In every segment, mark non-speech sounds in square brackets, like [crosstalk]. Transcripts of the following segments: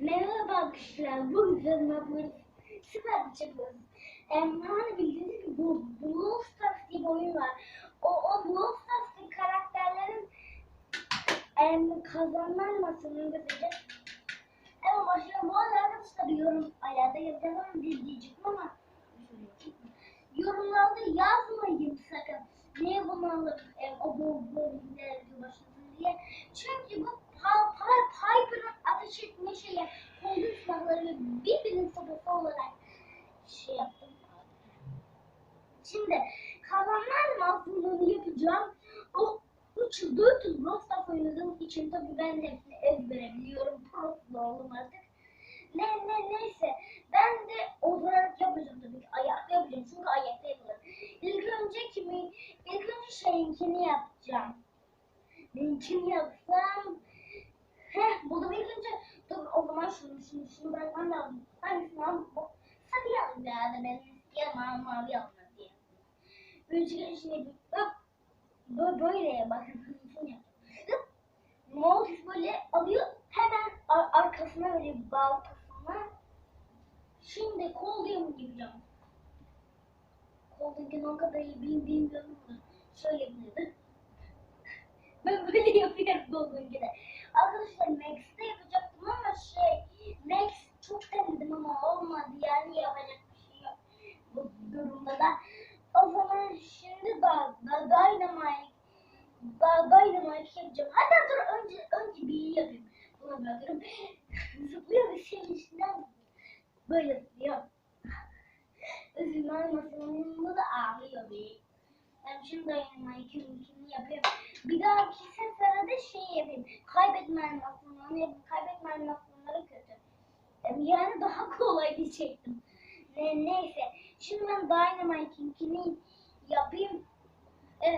Merhaba arkadaşlar. Bugün sizinle yapıyoruz. Süper bir şey yapıyoruz. Em, hani bildiğiniz gibi bu Brawl Stars diye bir oyun var. O, o Brawl Stars'ın karakterlerin em, kazanma animasyonunu göstereceğiz. Evet başlayalım. Bu arada arkadaşlar yorum ayarda yapacağım bir diyecektim ama yorumlarda yazmayın sakın. Niye bunu alıp em, o bu bölümde olarak şey yaptım. Şimdi kazanma animasyonunu yapacağım. O 3 yıl 4 yıl Stars oynadığım için tabii ben hepsini ezbere biliyorum. Proflu oldum artık. Ne ne neyse ben de oturarak yapacağım tabii ki. Ayakta yapacağım çünkü ayakta yapılır. İlk önce kimi, ilk önce şeyinkini yapacağım. Benimkini yapsam. Heh buldum ilk önce. Dur o zaman şunu şunu şunu bırakmam lazım. Hangisini al? Bu sarı alayım ya da ben ya mavi mavi alma diye. Önce şimdi hop. Böyle, böyle bakın hızlısını yaptım. Hop. Böyle alıyor hemen ar- arkasına böyle baltasına. Şimdi diyorum yapacağım. Koldaki o kadar iyi bil bilmiyorum da şöyle yapıyordu. Yapıyorum Golden'de. Arkadaşlar Max'te yapacaktım ama şey Max çok denedim ama olmadı yani yapacak bir şey yok bu durumda da. O zaman şimdi da, Dynamite Dynamite yapacağım. Hatta dur önce önce bir yapayım. Bunu bırakıyorum. Zıplıyor bir şeyin içinden böyle zıplıyor. Üzülme animasyonunda da ağlıyor bir. Hemşin dayanmayı kümkünü yapıyorum. Bir dahaki sefere de şey yapayım. Kaybetme anlatmaları, kaybetme anlatmaları kötü. Yani daha [laughs] kolay diyecektim. Ne, neyse. Şimdi ben Dynamite King'ini yapayım. Ee,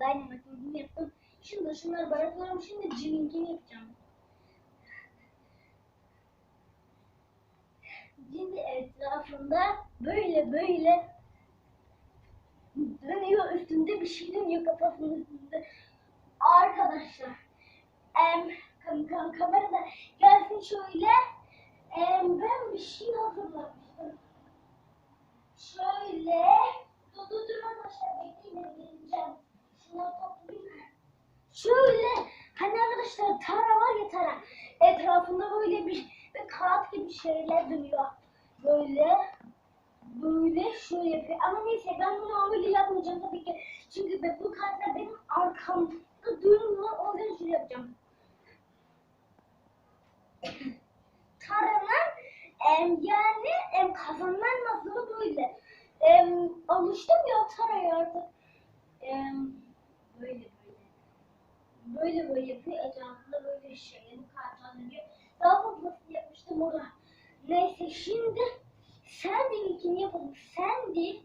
Dynamite King'ini yaptım. Şimdi şunları bırakıyorum. Şimdi Jimmy'ini yapacağım. Şimdi etrafında böyle böyle dönüyor üstünde bir şey dönüyor kafasının üstünde. Arkadaşlar em, kam, kam, kamerada gelsin şöyle em, ben bir şey hazırlamıştım. Şöyle dur dur dur arkadaşlar bekleyin geleceğim. Şunları toplayayım. Şöyle hani arkadaşlar tara var ya tara etrafında böyle bir, bir kağıt gibi şeyler dönüyor. Böyle böyle şöyle yapıyor. Ama neyse ben bunu öyle yapmayacağım tabii ki. Çünkü ben, bu kartlar benim arkamda durmuyor. O yüzden şöyle yapacağım. Taranın em, yani em, kazanman nasıl böyle. Em, alıştım ya taraya artık. Em, böyle böyle. Böyle böyle yapıyor. Etrafında böyle şeyleri kartlar dönüyor. Daha fazlasını yapmıştım orada. Neyse şimdi sen de ilkini yapalım. Sen de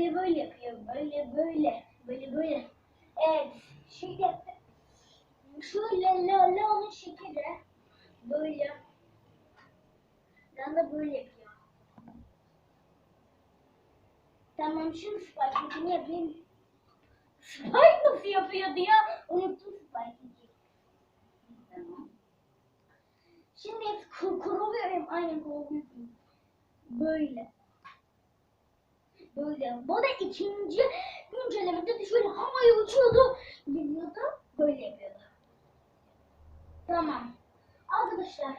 böyle böyle yapıyor. Böyle böyle. Böyle böyle. Evet. Şimdi. Şöyle la la onun şekilde. Böyle. Ben de böyle yapıyor. Tamam şimdi Spike'ınkini yapayım. Spike nasıl yapıyordu ya? Unuttum Spike'ınki. Tamam. Şimdi kur kuruluyorum. Aynen kuruluyorum. Böyle. Böyle. Bu da ikinci güncellemede de şöyle havaya uçuyordu. Geliyordu. Böyle yapıyordu. Tamam. Arkadaşlar.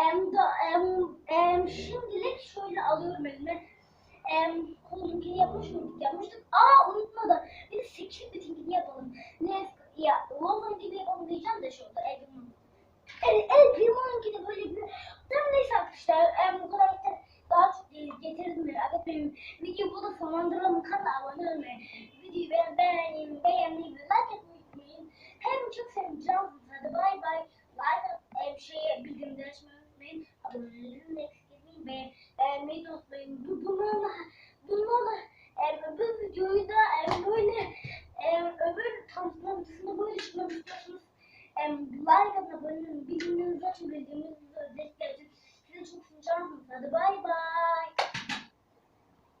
Em, da, em, em, şimdilik şöyle alıyorum elime. Em, kolunkini yapmış mıydık? Yapmıştık. Aa unutmadım. Bir de 8 bitinkini yapalım. Ne? Ya Love'unkini kanala abone olmayı, videoyu beğen beğenmeyi, beğenmeyi like etmeyi unutmayın. Hem çok seveceğim sizleri. Bay bay. Like e, şeye bildirimleri açmayı unutmayın. Abonelerinizi eksik etmeyin ve beğenmeyi de unutmayın. Bu, bunlarla, bunlarla e, bu videoyu da e, böyle e, öbür tanıtmamcısını böyle düşünmek istiyorsanız e, like atın, abone olun, bildirimlerinizi açın, bildirimlerinizi destekleyin. Sizi çok seveceğim sizleri. Bay bay.